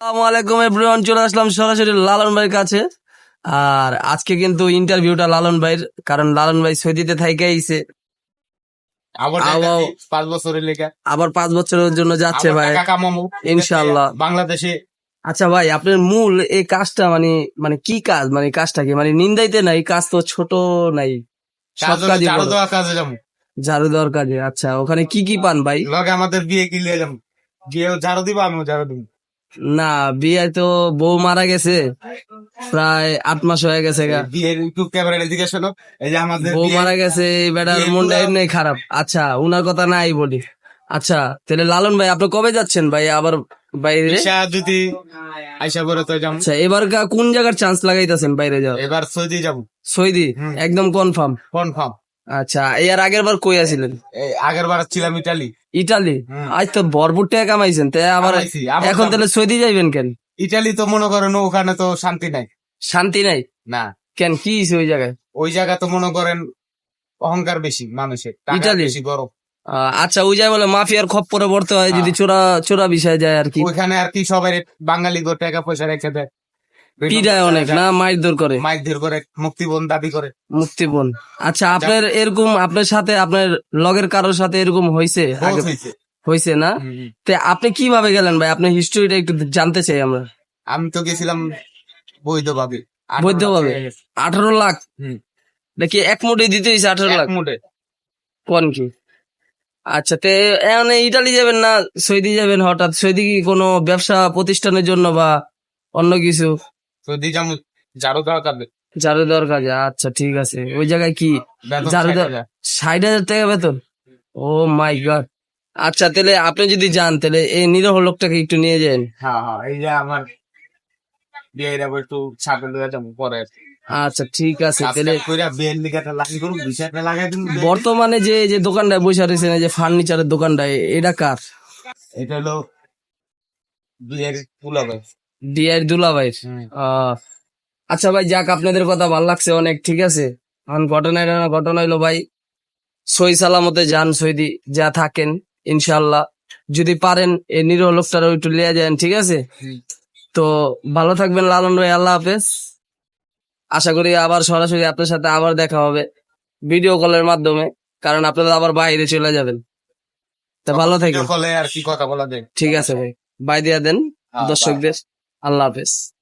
আসসালামু আলাইকুম এভরিওয়ান চলে আসলাম সরাসরি লালন ভাইয়ের কাছে। আর আজকে কিন্তু ইন্টারভিউটা লালন ভাইয়ের কারণ লালন ভাই সৌদিতে থাইকে আইছে। আবার পাঁচ বছরের লেখা আবার পাঁচ বছরের জন্য যাচ্ছে ভাই। ইনশাআল্লাহ। বাংলাদেশে। আচ্ছা ভাই আপনার মূল এই কাজটা মানে মানে কি কাজ? মানে কাজটা কি? মানে নিন্দাইতে নাই? কাজ তো ছোট নাই। সব কাজ কাজই ঝাড়ু দেওয়ার কাজে আচ্ছা ওখানে কি কি পান ভাই? লগে আমাদের বিয়ে কি লিয়ে যাব বিয়ে ঝাড়ু দিব আমিও ঝাড়ু দিব। না বিয়ে তো বউ মারা গেছে। প্রায় আট মাস হয়ে গেছে বিয়ের এই যে আমাদের বউ মারা গেছে এই বেটার মনটা এমনি খারাপ। আচ্ছা উনার কথা নাই বলি। আচ্ছা তাহলে লালন ভাই আপনি কবে যাচ্ছেন ভাই আবার বাইরে? যদি আইসা করে তো যাব আচ্ছা এবার কোন জায়গার চান্স লাগাইতেছেন বাইরে যাওয়ার? এবার সৌদি যাব। সৌদি? একদম কনফার্ম কনফার্ম আচ্ছা এর আগের বার কই আছিলেন? এই আগের বার ছিলাম ইটালি। ইটালি। আজ তো ভরপুর টাকা কামাইছেন তাই আবার এখন তাহলে সৌদি যাইবেন কেন? ইটালি তো মনে করেন ওখানে তো শান্তি নাই। শান্তি নাই? না। কেন কি ওই জায়গায়? ওই জায়গা তো মনে করেন অহংকার বেশি মানুষের ইটালি? বেশি বড়। আহ, আচ্ছা ওই জায়গায় বলে মাফিয়ার খপ্পরে পড়তে হয় যদি হ্যাঁ। চোরা চোরা বিষয় যায় আর কি। ওইখানে আর কি সবাই বাঙালি টাকা পয়সা রেখে দেয়। পিড়ায় অনেক না মাইর দূর করে? মাইক ধীর করে মুক্তিবন দাবি করে। মুক্তিপণ। আচ্ছা আপনার এরকম আপনার সাথে আপনার লগের কারোর সাথে এরকম হয়েছে হয়েছে। না। তে আপনি কীভাবে গেলেন ভাই? আপনার হিস্ট্রিটা একটু জানতে চাই আমরা। আমি তো গেছিলাম বৈধ ভাবে বৈধভাবে? আঠারো লাখ। নাকি এক মুঠে দিতে হয়েছে আঠারো লাখ? মুডে কোন কি? আচ্ছা তে এখন ইটালি যাবেন না? সৌদি যাবেন হঠাৎ? সৌদি কি কোনো ব্যবসা প্রতিষ্ঠানের জন্য বা অন্য কিছু? তো দি যাম ঝাড়ু দেওয়া কাবে ঝাড়ু দেওয়ার কাজে আচ্ছা ঠিক আছে। ওই জায়গায় কি ঝাড়ু ষাট দেওয়া- হাজার। ষাট হাজার টাকা বেতন? Oh my God. আচ্ছা তাহলে আপনি যদি যান তাহলে এই নিরহ লোকটাকে একটু নিয়ে যান। হ্যাঁ হ্যাঁ এই যে আমার বিয়ে একটু ছাগল যাব পরে আচ্ছা ঠিক আছে তাহলে বর্তমানে যে যে দোকানটায় বসে রয়েছেন যে ফার্নিচারের দোকানটায় এটা কার? এটা হলো বিয়ের পুলাবে। ডিআর দুলাভাইয়ের আহ, আচ্ছা ভাই যাক আপনাদের কথা ভালো লাগছে অনেক ঠিক আছে? এখন ঘটনা এটা না ঘটনা হইল ভাই সই সালামতে যান সৈদি যা থাকেন ইনশাল্লাহ যদি পারেন এই নিরহ লোকটারও একটু লিয়ে যান ঠিক আছে? তো ভালো থাকবেন লালন ভাই আল্লাহ হাফেজ। আশা করি আবার সরাসরি আপনার সাথে আবার দেখা হবে ভিডিও কলের মাধ্যমে কারণ আপনারা আবার বাইরে চলে যাবেন। তা ভালো থাকবেন। আর কি কথা বলা ঠিক আছে ভাই বাই দিয়া দেন দর্শকদের। আল্লাহ হাফেজ